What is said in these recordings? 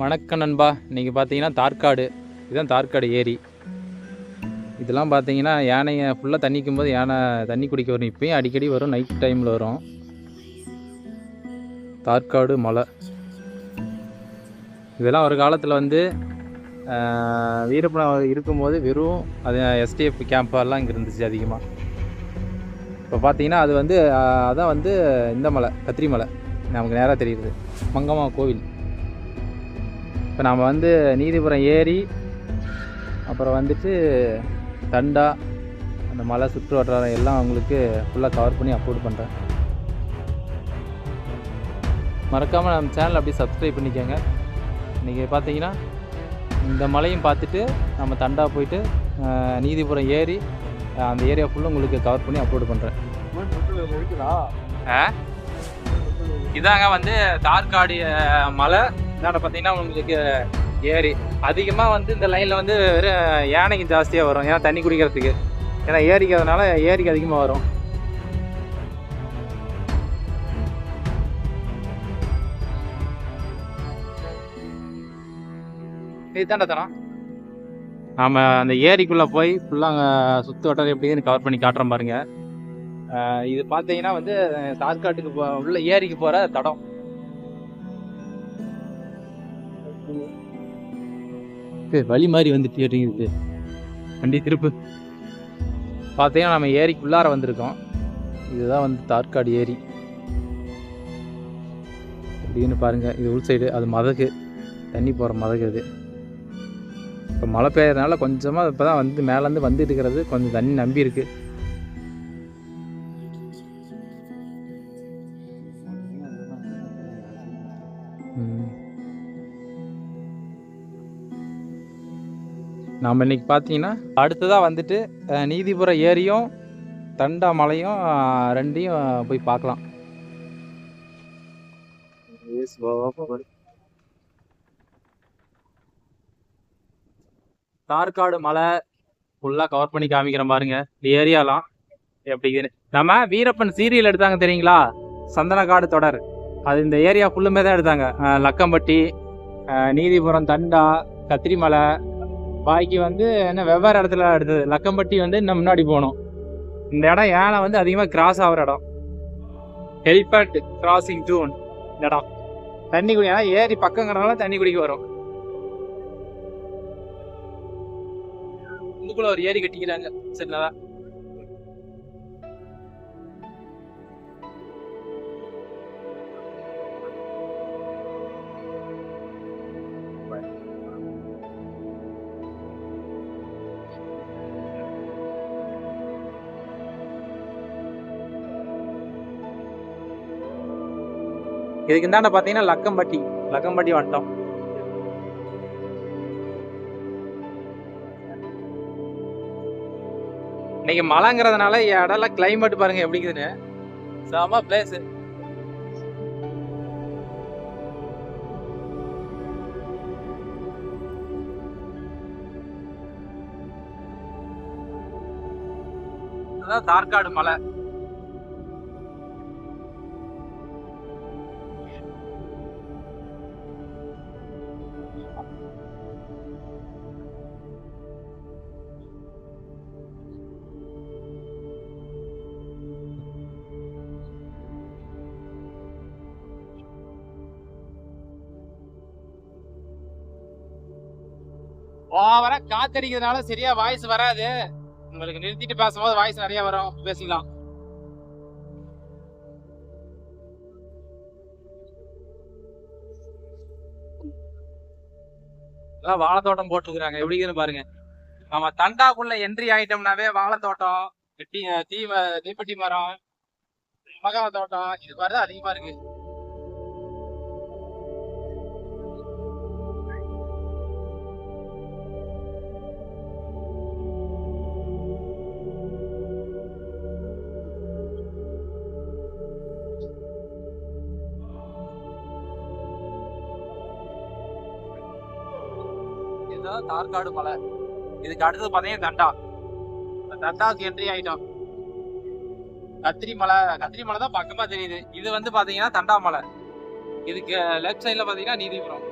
வணக்கம் நண்பா. இன்றைக்கி பார்த்தீங்கன்னா தார்காடு. இதுதான் தார்காடு ஏரி. இதெல்லாம் பார்த்தீங்கன்னா யானையை ஃபுல்லாக தண்ணிக்கும் போது யானை தண்ணி குடிக்க வரும். இப்போயும் அடிக்கடி வரும். நைட் டைமில் வரும். தார்காடு மலை. இதெல்லாம் ஒரு காலத்தில் வந்து ஆஹ், இருக்கும்போது வெறும் அது எஸ்டிஎஃப் கேம்ப்பெல்லாம் இங்கே இருந்துச்சு அதிகமாக இப்போ பார்த்தீங்கன்னா அது வந்து அதான் வந்து இந்த மலை கத்திரி மலை. நமக்கு நேராக தெரியுது. மங்கம்மா கோவில். இப்போ நாம் வந்து நீதிபுரம் ஏரி அப்புறம் வந்துட்டு தண்டா அந்த மலை சுற்று வட்டாரம் எல்லாம் உங்களுக்கு ஃபுல்லாக கவர் பண்ணி அப்லோட் பண்ணுறேன் மறக்காமல் நம்ம சேனல் அப்படியே சப்ஸ்கிரைப் பண்ணிக்கோங்க. இன்றைக்கி பார்த்தீங்கன்னா இந்த மலையும் பார்த்துட்டு நம்ம தண்டா போயிட்டு நீதிபுரம் ஏரி அஹ், அந்த ஏரியா ஃபுல்லாக உங்களுக்கு கவர் பண்ணி அப்லோட் பண்ணுறேன் இதாங்க வந்து தார்காடு மலை. இதாண்ட பார்த்தீங்கன்னா உங்களுக்கு ஏரி. அதிகமாக வந்து இந்த லைனில் வந்து வெறும் யானைக்கு ஜாஸ்தியாக வரும். ஏன்னா தண்ணி குடிக்கிறதுக்கு. ஏன்னா ஏரிக்கிறதுனால ஏரிக்கு அதிகமாக வரும். இதுதான்டா தரம். நாம் அந்த ஏரிக்குள்ளே போய் ஃபுல்லாக சுற்று வட்டம் எப்படின்னு கவர் பண்ணி காட்டுறோம் பாருங்க. இது பார்த்தீங்கன்னா வந்து தார்காட்டுக்கு போ உள்ள ஏரிக்கு போகிற தடம். ஏய், வழி மாதிரி வந்துட்டு இருக்குது வண்டி திருப்பு. பார்த்தீங்கன்னா நம்ம ஏரிக்கு உள்ளார வந்திருக்கோம். இதுதான் வந்து தார்காடு ஏரி. அப்படின்னு பாருங்க. இது உள் சைடு அது மதகு. தண்ணி போகிற மதகு இது இப்போ மழை பெய்யறதுனால கொஞ்சமாக இப்போ தான் வந்து மேலேருந்து வந்துட்டு இருக்கிறது. கொஞ்சம் தண்ணி நம்பி இருக்கு. நாம் இன்னைக்கு பார்த்தீங்கன்னா அடுத்ததாக வந்துட்டு அஹ், நீதிபுரம் ஏரியும் தண்டா மலையும் ரெண்டையும் போய் பார்க்கலாம் தார்காடு மலை ஃபுல்லாக கவர் பண்ணி காமிக்கிறேன் பாருங்க. இந்த ஏரியாலாம் எப்படின்னு நம்ம வீரப்பன் சீரியல் எடுத்தாங்க தெரியுங்களா? சந்தனக்காடு தொடர். அது இந்த ஏரியா ஃபுல்லுமே தான் எடுத்தாங்க. லக்கம்பட்டி நீதிபுரம் தண்டா கத்திரிமலை பாக்கி வந்து என்ன வெவ்வேறு இடத்துல எடுத்தது. லக்கம்பட்டி வந்து இன்னும் முன்னாடி போகணும் இந்த இடம் யானை வந்து அதிகமாக கிராஸ் ஆகிற இடம். ஹெலிபேட் கிராசிங் ஜூன் இந்த இடம். தண்ணி குடி ஏன்னா ஏரி பக்கங்கிறனால தண்ணி குடிக்க வரும். இதுக்குள்ள ஒரு ஏரி கட்டிக்கிறாங்க. சின்னதாக இதுக்கு இந்தாண்ட பார்த்தீங்கன்னா லக்கம்பட்டி லக்கம்பட்டி வந்துட்டோம் இன்னைக்கு மழைங்கிறதுனால இடம்லாம் கிளைமேட் பாருங்க எப்படி இருக்குதுன்னு. செம பிளேஸ் அதான் தார்காடு மலை. ஓவரா காத்தடிக்கிறதுனால சரியா வாய்ஸ் வராது. உங்களுக்கு நிறுத்திட்டு பேசும்போது வாய்ஸ் நிறைய வரும். பேசிக்கலாம். அதான் வாழைத்தோட்டம் போட்டுருக்குறாங்க. எப்படிங்கன்னு பாருங்க. ஆமா தண்டாக்குள்ள என்ட்ரி ஆயிட்டோம்னாவே வாழைத்தோட்டம் டீ தீ தீப்பெட்டி மரம் மகாவ தோட்டம் இது மாதிரி தான் அதிகமா இருக்கு. தார்காடு மலை. இதுக்கு அடுத்தது பார்த்தீங்கன்னா தண்டா. தண்டாவுக்கு என்ட்ரி ஆயிட்டோம். கத்திரி மலை கத்திரி மலை தான் பக்கமா தெரியுது. இது வந்து பாத்தீங்கன்னா தண்டா மலை. இதுக்கு லெஃப்ட் சைட்ல பாத்தீங்கன்னா நீதிபுரம்.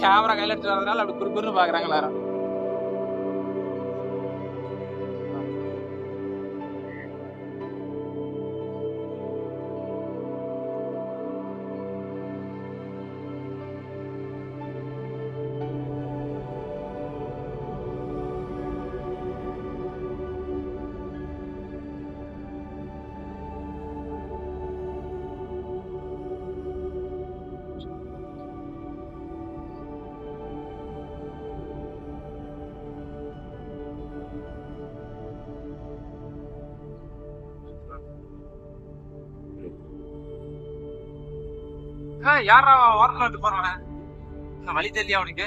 கேமரா கையில எடுத்துட்டு வரதுனால அப்படி குறுகுறுன்னு பாக்குறாங்க எல்லாரும். யாரா ஓரத்துல வந்து போறவன் வழி தெரியல அவனுக்கு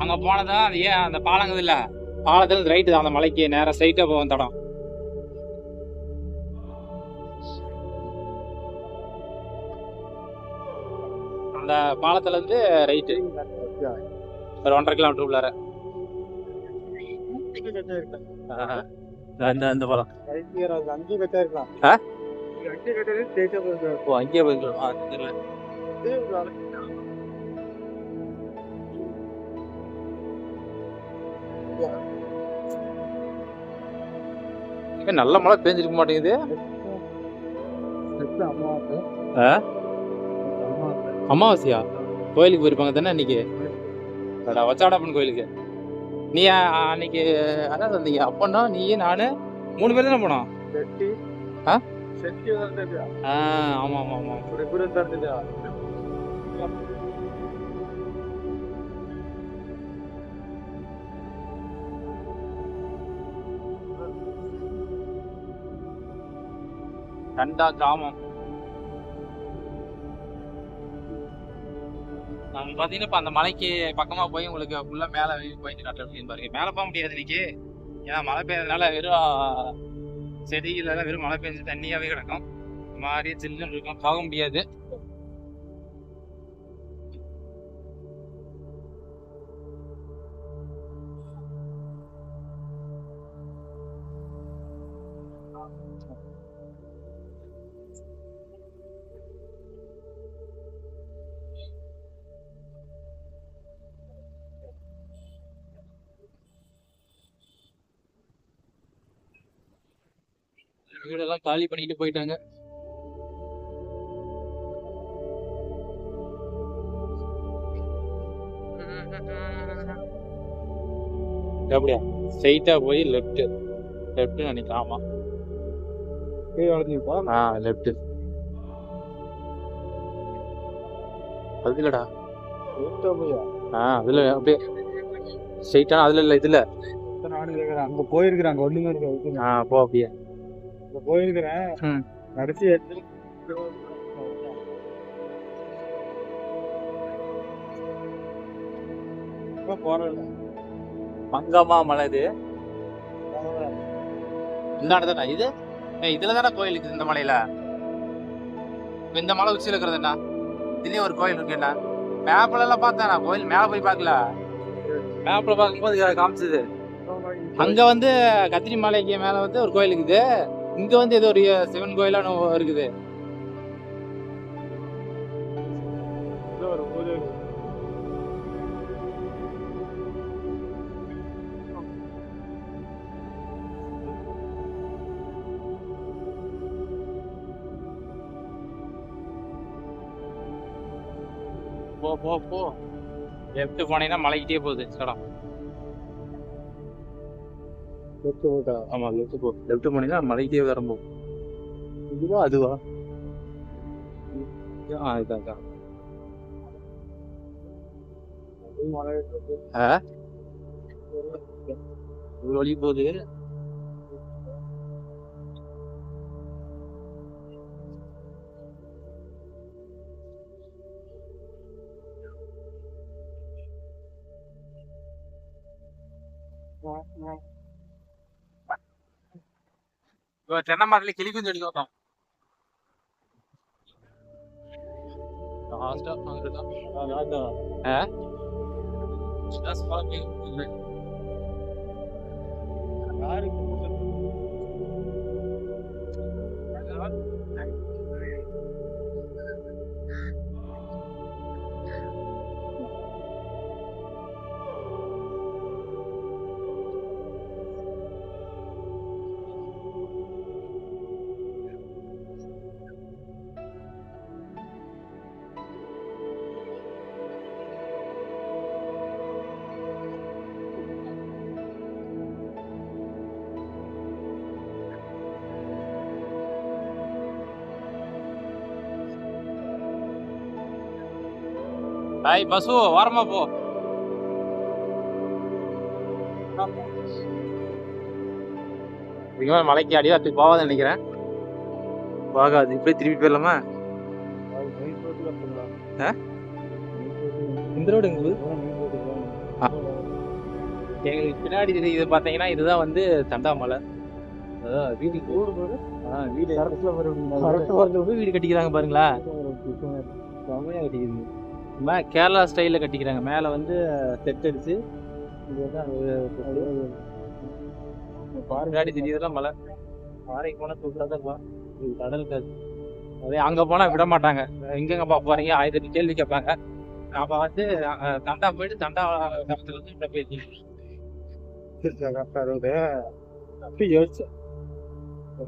அங்க போனதா? அது ஏன் அந்த பாலங்குது இல்ல? பாலத்துல ரைட்டு அந்த மலைக்கு நேரா ஸ்ட்ரைட்டா போகும் தடம். அந்த பாலத்துல இருந்து ரைட்டு ஒரு ஒன்றரை கிலோமீட்டர் உள்ளார. கட்டாது ஸ்டேட்டா போயிருக்காரு ஓ அங்கேயே தெரியல. ஏன் நல்ல மழை பெஞ்சிருக்க மாட்டேங்குது. அமாவாசையா? கோயிலுக்கு போயிருப்பாங்க தானே அன்னைக்கு? அடா வச்சாடப்பன் கோயிலுக்கு. நீ அன்னைக்கு அதான் வந்தீங்க அப்பன்னா நீ நானு மூணு பேர் தானே போனோம்? செட்டி. ஆ? ஆமா ஆமா ஆமா. கண்டா கிராமம். பாத்தீங்கன்னா இப்ப அந்த மலைக்கு பக்கமா போய் உங்களுக்கு ஃபுல்லா மேல போயிட்டு காட்டுறேன் பாருங்க. மேல போக முடியாது இன்னைக்கு. ஏன்னா மழை பெய்யறதுனால வெறும் செடிகள் எல்லாம் வெறும் மழை பெஞ்சு தண்ணியாவே கிடக்கும். மாதிரியே சில்லுன்னு இருக்கும். போக முடியாது. வீடெல்லாம் காலி பண்ணிட்டு போயிட்டாங்க. அப்படியா? ஸ்ட்ரைட்டா போய் லெஃப்ட் லெஃப்ட் நினைக்கிறேன். ஆமா. கீழே வளர்ந்துப்பா ஆ லெஃப்ட் அது இல்லடா. போயா? ஆ அதுல அப்படியே ஸ்ட்ரைட்டா அதுல இல்ல இதுல. அங்க போயிருக்கிறேன் அங்க ஒண்ணுமே இருக்கு ஆ போ அப்படியே. போயிருக்கிறேன். போறேன் மங்கம்மா மலை இது. இந்த தானே இது? ஏய், இதுல தானே கோயில் இருக்குது இந்த மலையில? இந்த மலை உச்சியில இருக்கிறது என்ன? இதுலயும் ஒரு கோயில் இருக்கு என்ன? மேப்ல எல்லாம் பார்த்தேன் நான். கோயில் மேல போய் பார்க்கல. மேப்ல பார்க்கும்போது காமிச்சது. அங்க வந்து கத்திரி மலைக்கு மேல வந்து ஒரு கோயில் இருக்குது. இங்க வந்து ஏதோ ஒரு சிவன் கோயிலா இருக்குது. போ போ போ. லெஃப்ட் போனீங்கன்னா மலைக்கிட்டே போகுது இடம் வெட்டு போட்டா ஆமா லெஃப்ட் போ லெஃப்ட் போனீங்கன்னா மலைக்கிட்டே வரம்போ இதுவா அதுவா ஆ இதான் இதான். மழை ஆ ஒரு வழி போகுது இப்போ தென்னை மரத்துல கிளி குஞ்சு அடிக்க வந்தோம் லாஸ்டா ஹாய் பசு ஓரமா போ. இதுக்கு மேல மலைக்கு அடியா அப்படி போகாது நினைக்கிறேன். போகாது. இப்படியே திருப்பி போயிடலாமா? இந்த ரோடு எங்களுக்கு எங்களுக்கு பின்னாடி இது பார்த்தீங்கன்னா இதுதான் வந்து வீட்டுக்கு ஆ வீடு. வரது. வீடு கட்டிக்கிறாங்க பாருங்களா? செம்மையா கட்டிக்கிறது மே கேரளா ஸ்டைலில் கட்டிக்கிறாங்க. மேலே வந்து செட் அடிச்சு இது வந்து அந்த பாருங்க. தெரியுதுலாம் மலை. பாறைக்கு போனால் சூப்பராக தான் இருக்கும். கடல் இருக்காது அதே அங்கே போனால் விட மாட்டாங்க. எங்கெங்கப்பா போகிறீங்க ஆயிரத்தி கேள்வி கேட்பாங்க. நாம வந்து தண்டா போயிட்டு தண்டா கிராமத்துல வந்து இப்படி அப்படி யோசிச்சேன்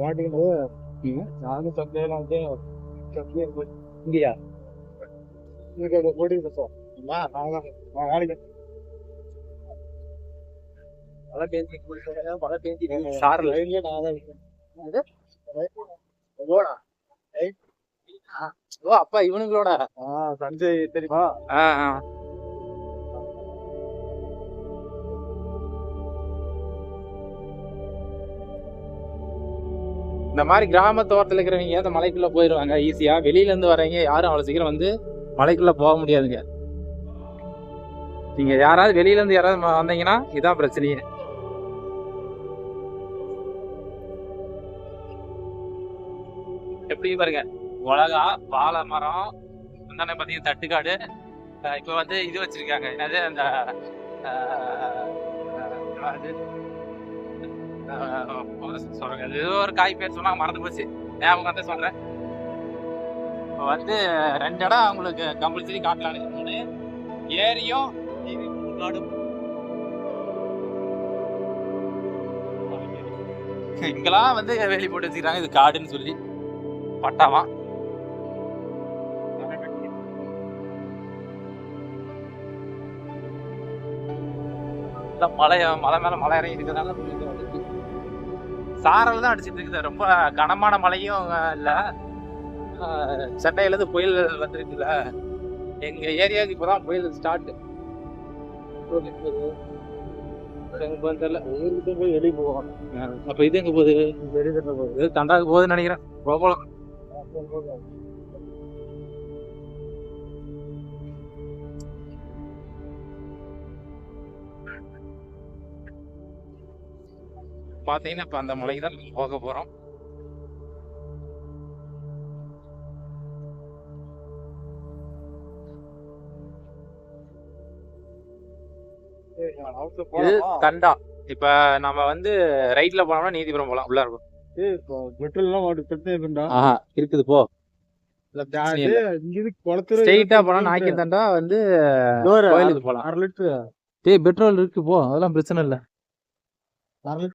மாட்டிக்கிட்டு நானும் சந்தையில வந்து இங்கேயா? இங்க மழை பேஞ்சி மழை பேஞ்சி லைன்லயே நான் தான் ஓ அப்பா இவனுங்களோட சஞ்சய் தெரியுமா இந்த மாதிரி கிராமத்தோரத்தில் இருக்கிறவங்க அந்த மலைக்குள்ள போயிடுவாங்க ஈஸியா வெளியில இருந்து வரவங்க யாரும் அவ்வளவு சீக்கிரம் வந்து மலைக்குள்ளே போக முடியாதுங்க நீங்கள் யாராவது வெளியிலேருந்து யாராவது வந்தீங்கன்னா இதான் பிரச்சனையே எப்படி பாருங்க உலகா வாழை மரம் அந்தாண்ட பார்த்தீங்கன்னா தட்டுக்காடு இப்போ வந்து இது வச்சிருக்காங்க என்னது அந்த சொல்றேன் சொல்றேங்க ஏதோ ஒரு காய் பேர் சொன்னாங்க மறந்து போச்சு ஞாபகம் தான் சொல்றேன் வந்து ரெண்டு இடம் அவங்களுக்கு கம்பல்சரி காட்டலான்னு ஒன்று ஏரியும் காடும் இங்கெல்லாம் வந்து வேலி போட்டு வச்சுக்கிறாங்க. இது காடுன்னு சொல்லி. பட்டாமா. இந்த மலை மலை மேல மலை இறங்கி இருக்கிறதால சாரல் தான் அடிச்சிட்டு இருக்குது. ரொம்ப கனமான மழையும் இல்லை. அஹ், சென்னையில இருந்து புயல் வந்திருக்குல்ல எங்க ஏரியாவுக்கு இப்பதான் புயல் ஸ்டார்ட் தெரியல. ஊருக்கு போய் வெளியே போவாங்க அப்ப இது எங்க போகுது? வெளியே போகுது. இது தண்டாக்கு போகுதுன்னு நினைக்கிறேன். போகலாம். பாத்தீங்கன்னா இப்ப அந்த மலைக்கு தான் போக போறோம். இது தண்டா. இப்ப நம்ம வந்து ரைட்ல போனோம்னா நீதிபுரம் போலாம் உள்ள இருக்கும். இருக்குது போ. ஸ்ட்ரெயிட்டா போனா நாய்க்கு தண்டா வந்து கோயிலுக்கு போலாம். அரை லிட்டரு. டேய் பெட்ரோல் இருக்கு போ. அதெல்லாம் பிரச்சனை இல்ல. அரை